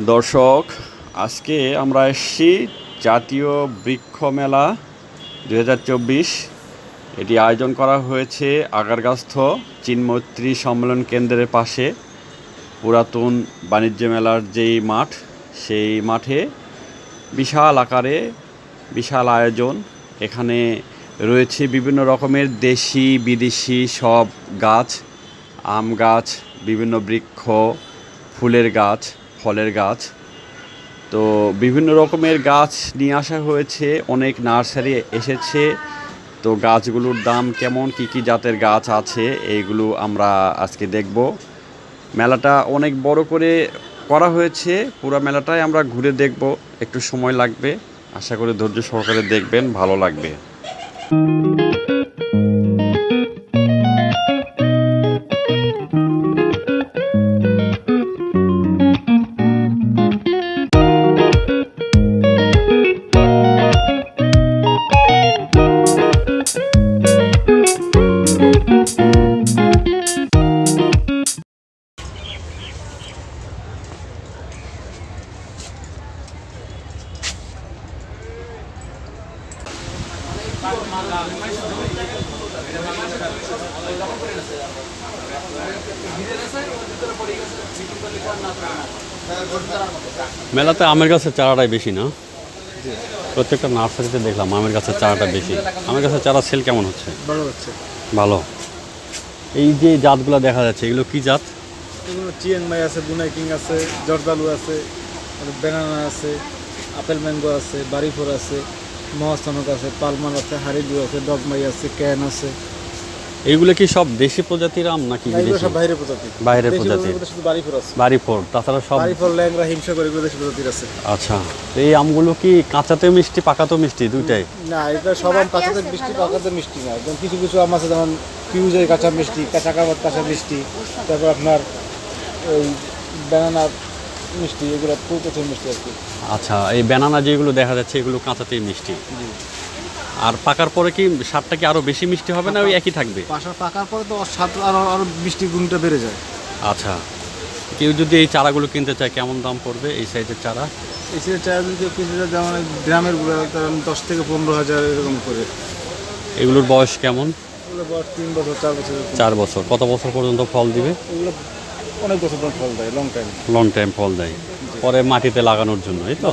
দর্শক, আজকে আমরা এসেছি জাতীয় বৃক্ষ মেলা দু হাজার চব্বিশ। এটি আয়োজন করা হয়েছে আগারগাস্থ চিনমৈত্রী সম্মেলন কেন্দ্রের পাশে। পুরাতন বাণিজ্য মেলার যেই মাঠ, সেই মাঠে বিশাল আকারে বিশাল আয়োজন। এখানে রয়েছে বিভিন্ন রকমের দেশি, বিদেশি সব গাছ, আম গাছ, বিভিন্ন বৃক্ষ, ফুলের গাছ। ফলের গাছ। তো বিভিন্ন রকমের গাছ নিয়ে আসা হয়েছে, অনেক নার্সারি এসেছে। তো গাছগুলোর দাম কেমন, কি কি জাতের গাছ আছে, এইগুলো আমরা আজকে দেখব। মেলাটা অনেক বড় করে করা হয়েছে, পুরো মেলাটাই আমরা ঘুরে দেখব। একটু সময় লাগবে, আশা করি ধৈর্য সহকারে দেখবেন, ভালো লাগবে। মেলাতে আমের গাছের চারাটাই বেশি না? প্রত্যেকটা নার্সারিতে দেখলাম আমের গাছের চারাটা বেশি। আমের গাছের চারা সেল কেমন হচ্ছে? ভালো হচ্ছে। ভালো। এই যে জাতগুলো দেখা যাচ্ছে এগুলো কি জাত? এগুলো চিয়েনমাই আছে বুনাই কিং আছে জর্দালু আছে ব্যানানা আছে আপেল ম্যাঙ্গো আছে বাড়িফোর আছে মহাস্থানক আছে পালমাল আছে হারিডু আছে ডগমাই আছে ক্যান আছে। এইগুলো কি সব দেশি প্রজাতির আম নাকি এগুলো বিদেশি? সব বাইরের প্রজাতি। বাইরের প্রজাতি প্রজাতির শুধু বাড়িফোর আছে বাড়ি ফোর তাছাড়া সব বাড়িফোর ল্যাংরা হিমসাগর এগুলো দেশি প্রজাতির আছে। আচ্ছা এই আমগুলো কি কাঁচাতে মিষ্টি পাকাতেও মিষ্টি দুইটাই? না এটা সব আম কাঁচাতে মিষ্টি পাকাতে মিষ্টি না। যেমন কিছু কিছু আম আছে যেমন পিউজের কাঁচা মিষ্টি কাঁচা কাবাত কাঁচা মিষ্টি তারপর আপনার ওই ব্যানানা মিষ্টি এগুলো প্রচুর মিষ্টি আর কি। আচ্ছা এই ব্যানানা যেগুলো দেখা যাচ্ছে এগুলো কাঁচাতেই মিষ্টি। আর পাকার পরে কি স্বাদটা কি আরও বেশি মিষ্টি হবে না ওই একই থাকবে? পাশা পাকার পরে তো স্বাদ আরও আরও মিষ্টি গুণটা বেড়ে যায়। আচ্ছা। কেউ যদি এই চারাগুলো কিনতে চায় কেমন দাম পড়বে এই সাইজের চারা? এসে চার দিকে কিছু যেমন গ্রামেরগুলো দশ থেকে পনেরো হাজার এরকম করে। এগুলোর বয়স কেমন? এগুলো বয়স তিন বছর চার বছর। চার বছর। কত বছর পর্যন্ত ফল দিবে? এগুলো অনেক বছর ধরে ফল দেয় লং টাইম লং টাইম ফল দেয়। পরে মাটিতে লাগানোর জন্য এই তো?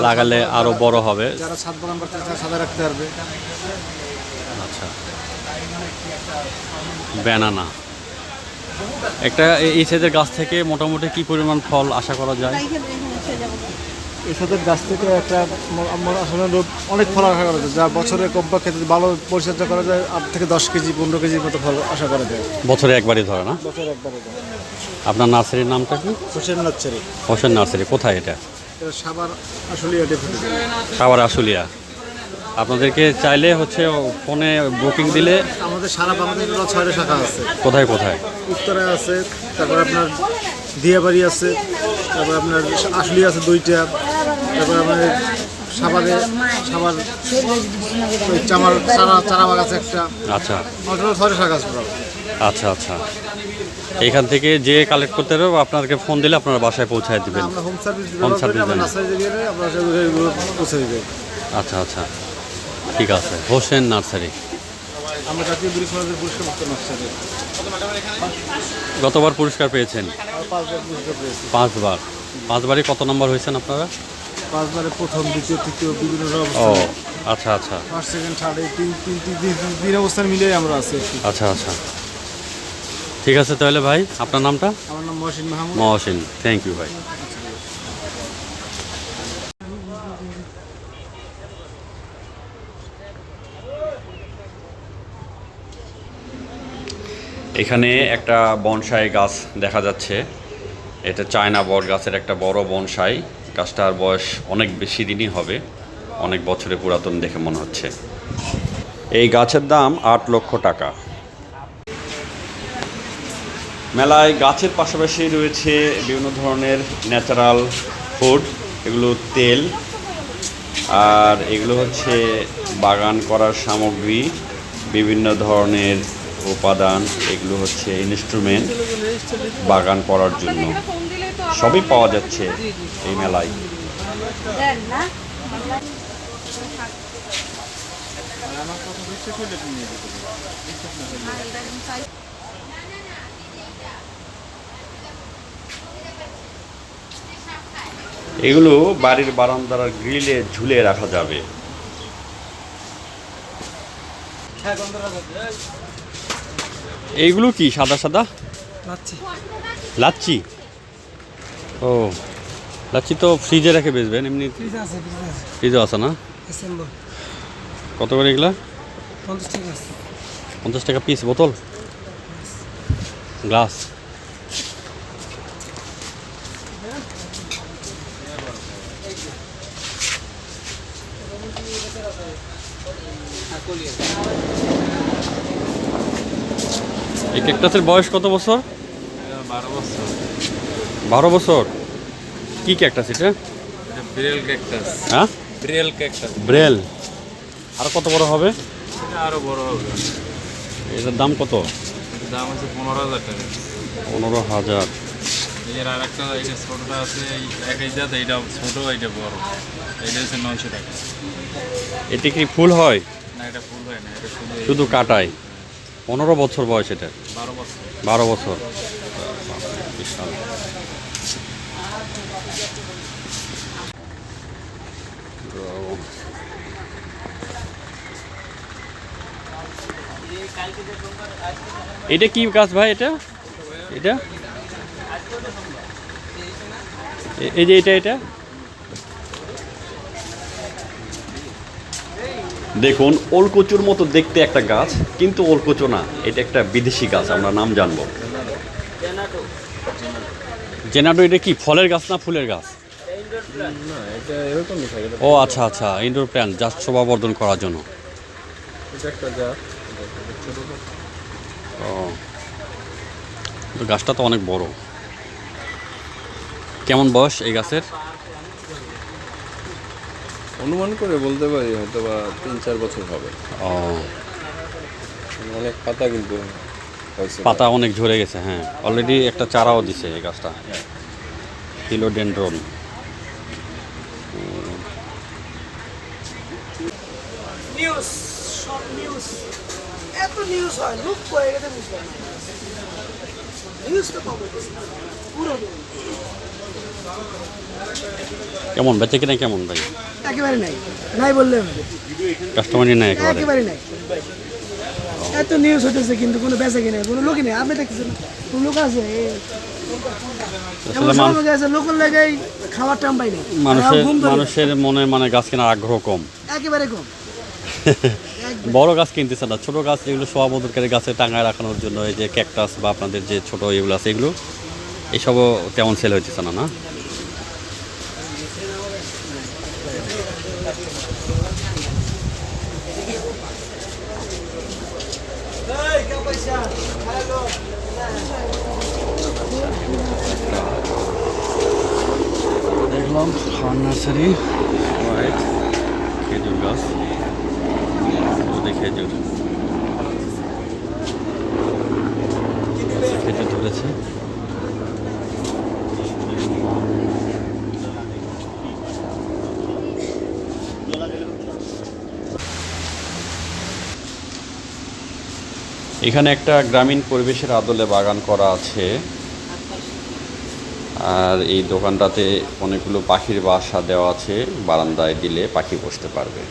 লাগালে আরও বড় হবে। যারা ছাদ বাগান করতে চায় সাদা রাখতে পারবে। আচ্ছা। ব্যানানা একটা এই- এই সাইজের গাছ থেকে মোটামুটি কি পরিমাণ ফল আশা করা যায়? সাথে গাছ থেকে একটা আসলে অনেক ফল আশা করা যায় যা বছরে কমপক্ষে ভালো পরিচর্যা করা যায় আট থেকে দশ কেজি পনেরো কেজির মতো ফল আশা করা যায়। বছরে একবারই ধরে না? বছরে একবারে দেয়। আপনার নার্সারির নামটা কি? হোসেন নাচ্চারি হোসেন নার্সারি কোথায় এটা? সাবার আসলে এটা সাবার আশুলিয়া। আপনাদেরকে চাইলে হচ্ছে ফোনে বুকিং দিলে আমাদের সারা বাংলাদেশে টোটাল ছয়টা শাখা আছে। কোথায় কোথায়? উত্তরায় আছে তারপর আপনার দিয়াবাড়ি আছে তারপর আপনার আসলি আছে দুইটা তারপর আপনার সাবারে সাবার চামার চারা চারাবাগ আছে একটা। আচ্ছা। আমার টোটাল ছয়টা শাখা আছে আচ্ছা আচ্ছা। এখান থেকে যে কালেক্ট করতে হবে আপনাদেরকে ফোন দিলে আপনারা বাসায় পৌঁছায় দিবেন। হোম সার্ভিস পৌঁছে দিই আচ্ছা আচ্ছা। ঠিক আছে। হোসেন নার্সারি। আমরা জাতীয় সমাজের পুরস্কার গতবার পুরস্কার পেয়েছেন? পাঁচবার পুরস্কার পেয়েছি। পাঁচবার। পাঁচবারই কত নম্বর হয়েছেন আপনারা? পাঁচবারে প্রথম দ্বিতীয় তৃতীয় বিভিন্ন ও আচ্ছা আচ্ছা। ফার্স্ট সেকেন্ড থার্ড এই তিন তিন তিন অবস্থান মিলিয়ে আমরা আছি আচ্ছা আচ্ছা। ঠিক আছে তাহলে ভাই আপনার নামটা? আমার নাম মহসিন মাহমুদ। মহসিন। থ্যাংক ইউ ভাই। এখানে একটা বনসাই গাছ দেখা যাচ্ছে। এটা চায়না বট গাছের একটা বড় বনসাই। গাছটার বয়স অনেক বেশি দিনই হবে। অনেক বছরে পুরাতন দেখে মনে হচ্ছে। এই গাছের দাম আট লক্ষ টাকা। মেলায় গাছের পাশাপাশি রয়েছে বিভিন্ন ধরনের ন্যাচারাল ফুড, এগুলো তেল। আর এগুলো হচ্ছে বাগান করার সামগ্রী, বিভিন্ন ধরনের উপাদান, এগুলো হচ্ছে ইনস্ট্রুমেন্ট বাগান করার জন্য। সবই পাওয়া যাচ্ছে এই মেলায়। এগুলো বাড়ির বারান্দার গ্রিলে ঝুলে রাখা যাবে। এইগুলো কি সাদা সাদা? লাচ্ছি। ও লাচ্ছি তো ফ্রিজে রেখে বেচবেন এমনি ফ্রিজ আছে না? কত করে এগুলা? পঞ্চাশ টাকা পিস বোতল? গ্লাস। এই ক্যাকটাসের বয়স কত বছর? বারো বছর। কি ক্যাকটাস এটা? ব্রেল ক্যাকটাস। হ্যাঁ? ব্রেল ক্যাকটাস। ব্রেল। আর কত বড় হবে? আরও বড় হবে। এটার দাম কত? দাম আছে পনেরো হাজার টাকা। পনেরো হাজার। এর আর একটা এটা ছোটটা আছে একই জাত এইটা ছোট এইটা বড়। এইটা হচ্ছে নয়শো টাকা। এটি কি ফুল হয়? না এটা ফুল হয় না এটা শুধু কাটায়। পনেরো বছর বয়স এটা। বারো বছর। বিশাল। এটা কি গাছ ভাই এটা? এটা? এই যে এটা এটা? দেখুন, ওলকচুর মতো দেখতে একটা গাছ, কিন্তু ওলকচু না, এটা একটা বিদেশি গাছ, আমরা নাম জানব। জেনাডো এটা কি, ফলের গাছ না ফুলের গাছ? ও আচ্ছা আচ্ছা ইনডোর প্ল্যান্ট জাস্ট শোভাবর্ধন করার জন্য। ও গাছটা তো অনেক বড়। কেমন বয়স এই গাছের? অনুমান করে বলতে পারি হয়তো বা তিন চার বছর হবে। ও। অনেক পাতা কিন্তু পাতা অনেক ঝরে গেছে হ্যাঁ। অলরেডি একটা চারাও দিছে এই গাছটা। হিলোডেন্ড্রন নিউজ সব নিউজ এত নিউজ হয় লুক গেছে বুঝলাম নিউজ তো পাবো পুরো কেমন? বেঁচে কিনা কেমন ভাই? একেবারে নাই। নাই বললে কাস্টমারই নাই একেবারে। নাই। এত নিউজ হতেছে কিন্তু কোনো বেচা কিনে কোনো লোকই নেই। আপনি দেখতেছেন? কোনো লোক আছে? খাওয়ার টাইম পাই নাই। মানুষের না। মানুষের মনে মানে গাছ কেনার আগ্রহ কম। একেবারে কম। বড় গাছ কিনতেছে না ছোট গাছ যেগুলো শোভাবর্ধনকারী গাছে টাঙায় রাখানোর জন্য এই যে ক্যাকটাস বা আপনাদের যে ছোট এগুলো আছে এগুলো এইসবও তেমন সেল হইতেছে না না? দেখলাম খান নার্সারি রাইট খেজুর গাছ। ওদের খেজুর। খেজুর ধরেছে। এখানে একটা গ্রামীণ পরিবেশের আদলে বাগান করা আছে। আর এই দোকানটাতে অনেকগুলো পাখির বাসা দেওয়া আছে, বারান্দায় দিলে পাখি বসতে পারবে।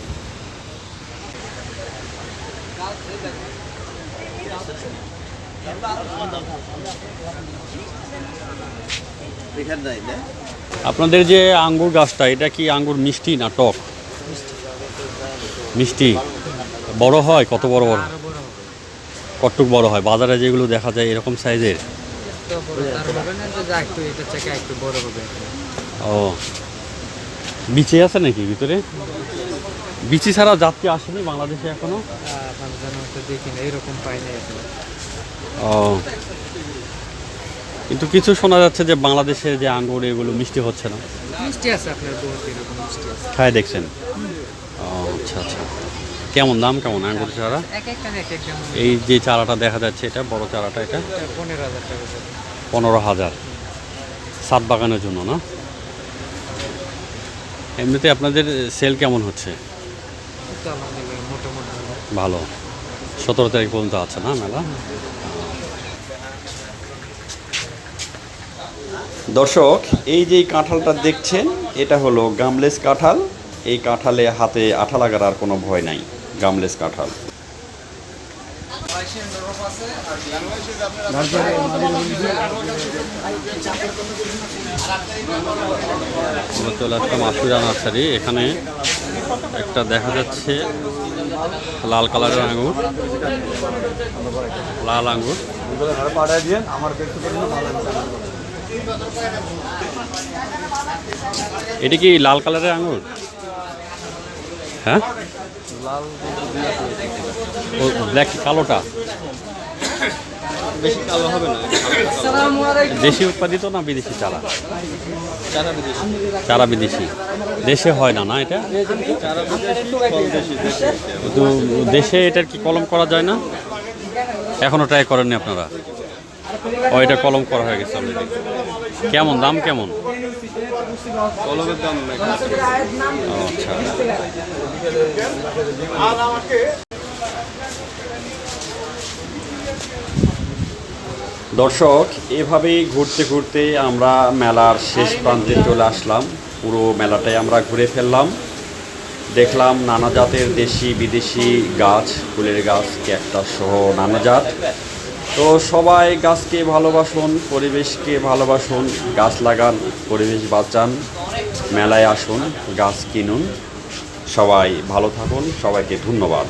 আপনাদের যে আঙ্গুর গাছটা, এটা কি আঙ্গুর মিষ্টি না টক? মিষ্টি। বড় হয়? কত বড় বড়? কতটুক বড় হয়? বাজারে যেগুলো দেখা যায় এরকম সাইজের? তো বড় তার হবে না যে একটু এটা থেকে একটু বড় হবে। ও। বিচে আছে নাকি ভিতরে? বিচি ছাড়া যাত্রী আসেনি বাংলাদেশে এখনও? দেখি না এরকম ও। কিন্তু কিছু শোনা যাচ্ছে যে বাংলাদেশে যে আঙ্গুর এগুলো মিষ্টি হচ্ছে না। মিষ্টি আছে আপনার বহুত এরকম মিষ্টি আছে। খায় দেখছেন? ও আচ্ছা আচ্ছা। কেমন দাম কেমন আঙ্গুর চারা? এক একটা এক এক দাম। এই যে চারাটা দেখা যাচ্ছে এটা বড় চারাটা এটা? পনেরো হাজার সাত বাগানের জন্য না? এমনিতে আপনাদের সেল কেমন হচ্ছে। ভালো। সতেরো তারিখ পর্যন্ত আছে না মেলা? দর্শক এই যে কাঁঠালটা দেখছেন এটা হলো গামলেস কাঁঠাল। এই কাঁঠালে হাতে আঠা লাগার আর কোনো ভয় নাই। গামলেস কাঁঠাল। চলে আসলাম আশুরা নার্সারি, এখানে একটা দেখা যাচ্ছে লাল কালারের আঙুর লাল আঙুর এটা কি লাল কালারের আঙুর হ্যাঁ? ও ব্ল্যাক কালোটা? বেশি কালো হবে না। দেশি উৎপাদিত না বিদেশি চারা? চারা বিদেশি। দেশে হয় না না এটা? চারা বিদেশি দেশি দেশি। তো দেশে এটার কি কলম করা যায় না? এখনও ট্রাই করেননি আপনারা? ও এটা কলম করা হয়ে গেছে অলরেডি কেমন দাম কেমন? কলমের দাম আচ্ছা। দর্শক এভাবেই ঘুরতে ঘুরতে আমরা মেলার শেষ প্রান্তে চলে আসলাম। পুরো মেলাটাই আমরা ঘুরে ফেললাম। দেখলাম নানা জাতের দেশি বিদেশি গাছ ফুলের গাছ ক্যাকটাস সহ নানা জাত। তো সবাই গাছকে ভালোবাসুন, পরিবেশকে ভালোবাসুন, গাছ লাগান, পরিবেশ বাঁচান, মেলায় আসুন, গাছ কিনুন। সবাই ভালো থাকুন, সবাইকে ধন্যবাদ।